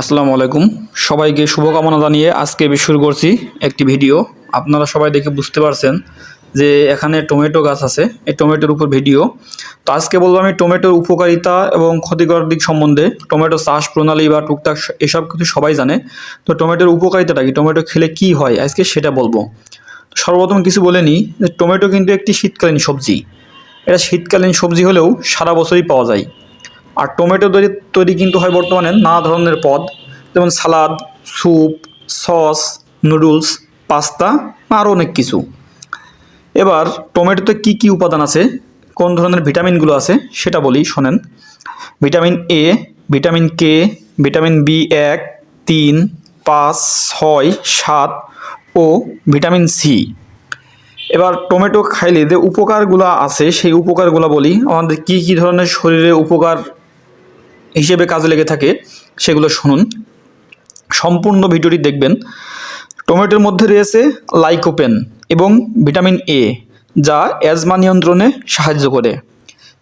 আসসালামু আলাইকুম। সবাইকে শুভকামনা জানিয়ে আজকে শুরু করছি একটি ভিডিও। আপনারা সবাই দেখে বুঝতে পারছেন যে এখানে টমেটো গাছ আছে, এই টমেটোর উপর ভিডিও। তো আজকে বলব আমি টমেটোর উপকারিতা এবং ক্ষতিকর দিক সম্বন্ধে। টমেটো চাষ প্রণালী বা টুকটাক এসব কিছু সবাই জানে। তো টমেটোর উপকারিতাটা কি? টমেটো খেলে কি হয়? আজকে সেটা বলব। সর্বপ্রথম কিছু বলে নিই যে টমেটো কিন্তু একটি শীতকালীন সবজি। এটা শীতকালীন সবজি হলেও সারা বছরই পাওয়া যায়। আর টমেটো তৈরি তৈরি কিন্তু হয় বর্তমানে নানা ধরনের পদ, যেমন salad, soup, sauce, noodles, pasta আরও অনেক কিছু। এবার টমেটোতে কি কি উপাদান আছে, কোন ধরনের ভিটামিনগুলো আছে, সেটা বলি, শোনেন। Vitamin A vitamin K vitamin B এক, তিন, পাঁচ, ছয়, সাত ও ভিটামিন সি এবার টমেটো খাইলে যে উপকারগুলো আছে, সেই উপকারগুলো বলি। আমাদের কি কি ধরনের শরীরে উপকার হিসেবে কাজে লেগে থাকে, সেগুলো শুনুন। সম্পূর্ণ ভিডিওটি দেখবেন। টমেটোর মধ্যে রয়েছে লাইকোপেন এবং ভিটামিন এ যা অ্যাজমা নিয়ন্ত্রণে সাহায্য করে।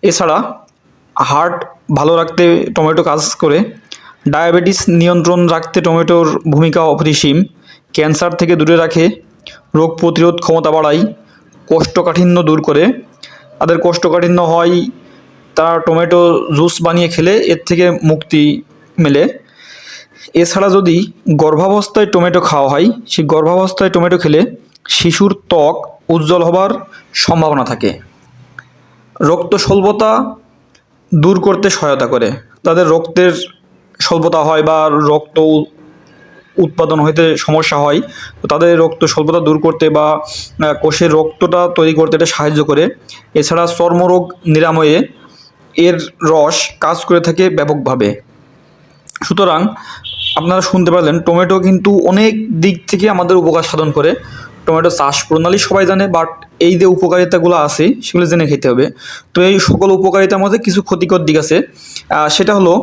এছাড়া হার্ট ভালো রাখতে টমেটো কাজ করে, ডায়াবেটিস নিয়ন্ত্রণ রাখতে টমেটোর ভূমিকা অপরিসীম, ক্যান্সার থেকে দূরে রাখে, রোগ প্রতিরোধ ক্ষমতা বাড়ায়, কোষ্ঠকাঠিন্য দূর করে। তাদের কোষ্ঠকাঠিন্য হয় তারা টমেটো জুস বানিয়ে খেলে এর থেকে মুক্তি মেলে। এছাড়া যদি গর্ভাবস্থায় টমেটো খাওয়া হয়, সেই গর্ভাবস্থায় টমেটো খেলে শিশুর ত্বক উজ্জ্বল হবার সম্ভাবনা থাকে। রক্ত স্বল্পতা দূর করতে সহায়তা করে। তাদের রক্তের স্বল্পতা হয় বা রক্ত উৎপাদন হইতে সমস্যা হয়, তো তাদের রক্ত স্বল্পতা দূর করতে বা কোষের রক্তটা তৈরি করতে এটা সাহায্য করে। এছাড়া চর্মরোগ নিরাময়ে এর রস কাজ করে থাকে ব্যাপকভাবে। সুতরাং আপনারা শুনতে পারলেন, টমেটো কিন্তু অনেক দিক থেকে আমাদের উপকার সাধন করে। টমেটো চাষ প্রণালী সবাই জানে বাট এই যে উপকারিতাগুলো আছে, সেগুলো জেনে খেতে হবে। তো এই সকল উপকারিতার মধ্যে কিছু ক্ষতিকর দিক আছে। সেটা হলো,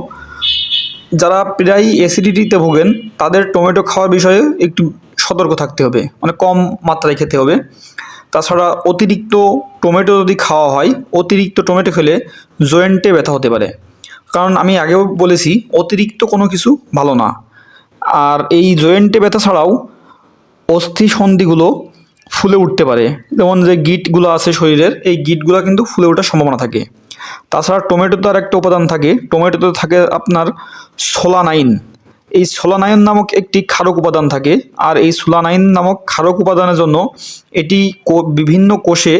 যারা প্রায় অ্যাসিডিটিতে ভোগেন, তাদের টমেটো খাওয়ার বিষয়ে একটু সতর্ক থাকতে হবে। মানে কম মাত্রায় খেতে হবে। তাছাড়া অতিরিক্ত টমেটো যদি খাওয়া হয়, অতিরিক্ত টমেটো খেলে জয়েন্টে ব্যথা হতে পারে। কারণ আমি আগেও বলেছি, অতিরিক্ত কোনো কিছু ভালো না। আর এই জয়েন্টে ব্যথা ছাড়াও অস্থি সন্ধিগুলো ফুলে উঠতে পারে। যেমন যে গিটগুলো আছে শরীরের, এই গিটগুলো কিন্তু ফুলে ওঠার সম্ভাবনা থাকে। তাছাড়া টমেটোতে আর একটা উপাদান থাকে, টমেটোতে থাকে আপনার সোলানাইন। এই সোলানাইন নামক একটি ক্ষারক উপাদান থাকে। আর এই সোলানাইন নামক ক্ষারক উপাদানের জন্য এটি বিভিন্ন কোষে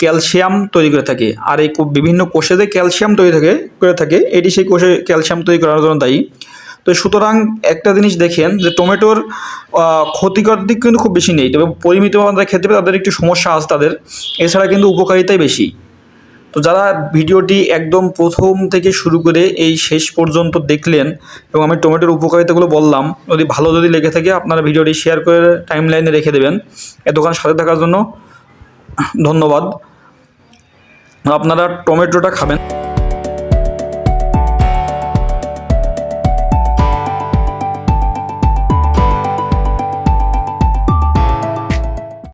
ক্যালসিয়াম তৈরি করে থাকে। আর এই বিভিন্ন কোষে যে ক্যালসিয়াম তৈরি থাকে, করে থাকে, এটি সেই কোষে ক্যালসিয়াম তৈরি করার জন্য দায়ী। তো সুতরাং একটা জিনিস দেখেন যে টমেটোর ক্ষতিকর দিক কিন্তু খুব বেশি নেই। তবে পরিমিত যারা খেতে তাদের একটু সমস্যা আছে তাদের। এছাড়া কিন্তু উপকারিতাই বেশি। তো যারা ভিডিওটি একদম প্রথম থেকে শুরু করে এই শেষ পর্যন্ত দেখলেন এবং আমি টমেটোর উপকারিতাগুলো বললাম, যদি ভালো যদি লেগে থাকে আপনারা ভিডিওটি শেয়ার করে টাইম লাইনে রেখে দেবেন। এতক্ষণ সাথে থাকার জন্য ধন্যবাদ। আপনারা টমেটোটা খাবেন।